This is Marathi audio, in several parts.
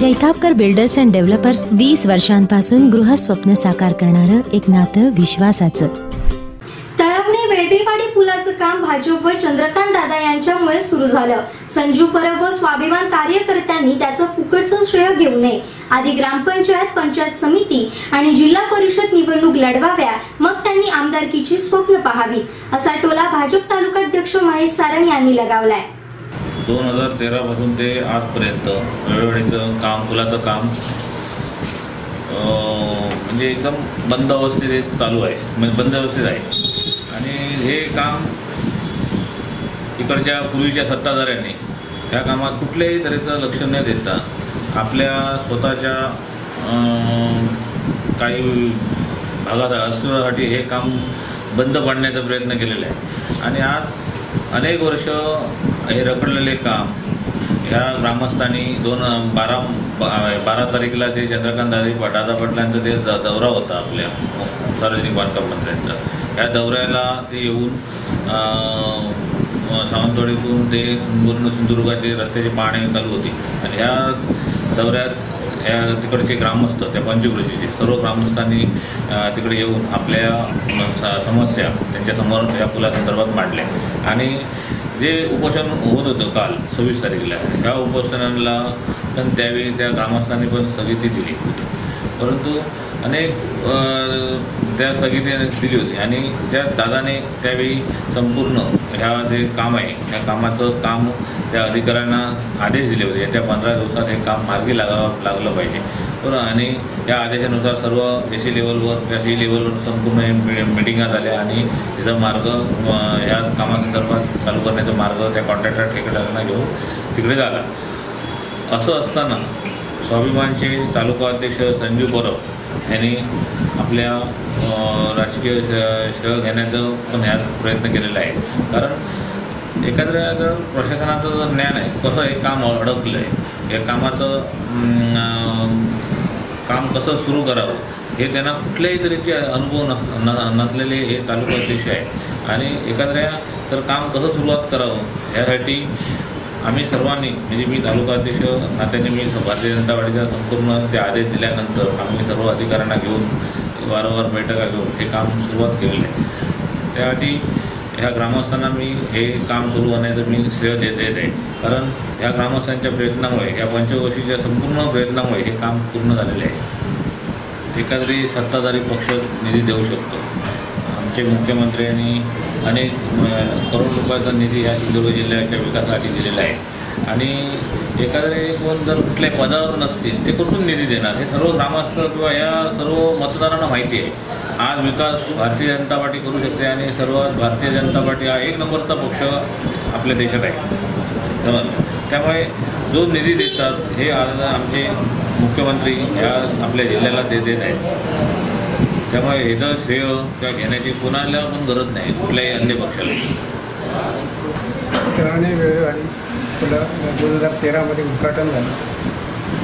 जैतापकर बिल्डर्स अँड डेव्हलपर्स वीस वर्षांपासून गृहस्वप्न साकार करणारं एक नातं विश्वासाचं. तळमणे वेळवेवाडी पुलाचं काम भाजप व चंद्रकांत दादा यांच्यामुळे सुरू झालं. संजू परब व स्वाभिमान कार्यकर्त्यांनी त्याचं फुकटचं श्रेय घेऊ नये. आधी ग्रामपंचायत पंचायत समिती आणि जिल्हा परिषद निवडणूक लढवाव्या मग त्यांनी आमदारकीची स्वप्न पाहावी असा टोला भाजप तालुकाध्यक्ष महेश सारंग यांनी लगावलाय. दोन हजार तेरापासून ते आजपर्यंत वेळोवेळीचं काम पुलाचं काम म्हणजे एकदम बंद अवस्थेत चालू आहे. म्हणजे बंद अवस्थेत आहे. आणि हे काम इकडच्या पूर्वीच्या सत्ताधाऱ्यांनी ह्या कामात कुठल्याही तऱ्हेचं लक्ष न देता आपल्या स्वतःच्या काही भागात अस्तित्वासाठी हे काम बंद पाडण्याचा प्रयत्न केलेला आहे. आणि आज अनेक वर्ष हे रखडलेले काम. ह्या ग्रामस्थांनी दोन बारा बारा तारीखला ते चंद्रकांत दादी दादा पाटलांचा ते दौरा होता आपल्या सार्वजनिक बांधकाम मंत्र्यांचा या दौऱ्याला ते येऊन सावंतवाडीतून ते पूर्ण सिंधुदुर्गाचे रस्त्याची पाहणी चालू होती. आणि ह्या दौऱ्यात या तिकडचे ग्रामस्थ त्या पंचकृषीचे सर्व ग्रामस्थांनी तिकडे येऊन आपल्या समस्या त्यांच्यासमोर या पुलासंदर्भात मांडल्या. आणि जे उपोषण होत होतं काल सव्वीस तारखेला ह्या उपोषणाला पण त्यावेळी त्या ग्रामस्थांनी पण स्थगिती दिली होती. परंतु अनेक त्या स्थगिती दिली होती. आणि त्या दादाने त्यावेळी संपूर्ण ह्या जे काम आहे त्या कामाचं काम त्या अधिकाऱ्यांना आदेश दिले होते. याच्या पंधरा दिवसात हे काम मार्गी लागावं लागलं पाहिजे. बरं आणि त्या आदेशानुसार सर्व ए सी लेवलवर त्या सी लेवलवर संपूर्ण हे मि- मिटिंगा झाल्या आणि तिचा मार्ग ह्या कामासंदर्भात चालू करण्याचा मार्ग त्या कॉन्ट्रॅक्टर ठेकेदारांना घेऊन तिकडे झाला. असं असताना स्वाभिमानचे तालुका अध्यक्ष संजीव परब यांनी आपल्या राजकीय श- श्रेय घेण्याचं पण ह्यात प्रयत्न केलेला आहे. कारण एखाद्या जर प्रशासनाचं जर ज्ञान आहे कसं हे काम अडकलं आहे या कामाचं काम कसं सुरू करावं हे त्यांना कुठल्याही तऱ्हेचे अनुभव न न- नसलेले हे तालुका अध्यक्ष आहे. आणि एखाद्या तर काम कसं सुरुवात करावं यासाठी आम्ही सर्वांनी म्हणजे मी तालुका अध्यक्ष नात्याने मी भारतीय जनता पार्टीचा संपूर्ण ते आदेश दिल्यानंतर आम्ही सर्व अधिकाऱ्यांना घेऊन वारंवार बैठका घेऊन हे काम सुरुवात केलेलं आहे. त्यासाठी ह्या ग्रामस्थांना मी हे काम सुरू होण्याचं मी श्रेय देत आहे. कारण ह्या ग्रामस्थांच्या प्रयत्नामुळे या पंचवर्षीच्या संपूर्ण प्रयत्नामुळे हे काम पूर्ण झालेले आहे. एखादी सत्ताधारी पक्ष निधी देऊ शकतो. आमचे मुख्यमंत्र्यांनी अनेक करोड रुपयाचा निधी या सिंधुदुर्ग जिल्ह्याच्या विकासासाठी दिलेला आहे. आणि एखादे कोण जर कुठल्याही पदावर नसतील ते कुठून निधी देणार? हे सर्व ग्रामस्थ किंवा या सर्व मतदारांना माहिती आहे. आज विकास भारतीय जनता पार्टी करू शकते आणि सर्वात भारतीय जनता पार्टी हा एक नंबरचा पक्ष आपल्या देशात आहे. त्यामुळे जो निधी देतात हे आज आमचे मुख्यमंत्री ह्या आपल्या जिल्ह्याला ते देत आहेत. त्यामुळे ह्याचं श्रेय त्या घेण्याची कोणाला पण गरज नाही कुठल्याही अन्य पक्षाला. किराणे वेळेवाडी तुला दोन हजार तेरामध्ये उद्घाटन झालं.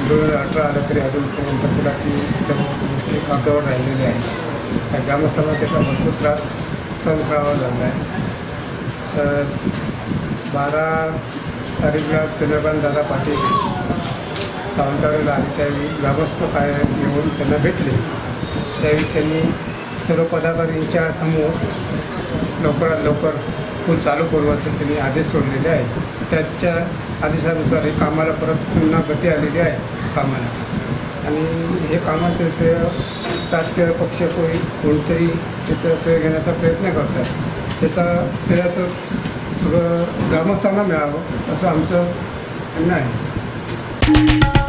दोन हजार अठरा आलं तरी अजूनपर्यंत पुलाची की गोष्टी अर्धवट राहिलेल्या आहेत. त्या ग्रामस्थांना त्याचा भरपूर त्रास सहन करावा लागला आहे तर बारा तारीखला चंद्रकांत दादा पाटील सावंतवाडीला आले त्यावेळी ग्रामस्थ काय येऊन त्यांना भेटले. त्यावेळी त्यांनी सर्व पदाधिकाऱ्यांच्या समोर लवकरात लवकर पूल चालू करू असे त्यांनी आदेश सोडलेले आहेत. त्याच्या आदेशानुसार हे कामाला परत पुन्हा गती आलेली आहे कामाला. आणि हे कामाचे श्रेय राजकीय पक्ष कोणी कोणतरी त्याचा श्रेय घेण्याचा प्रयत्न करतात. त्याचा श्रेयाचं सगळं ग्रामस्थांना मिळावं असं आमचं म्हणणं आहे.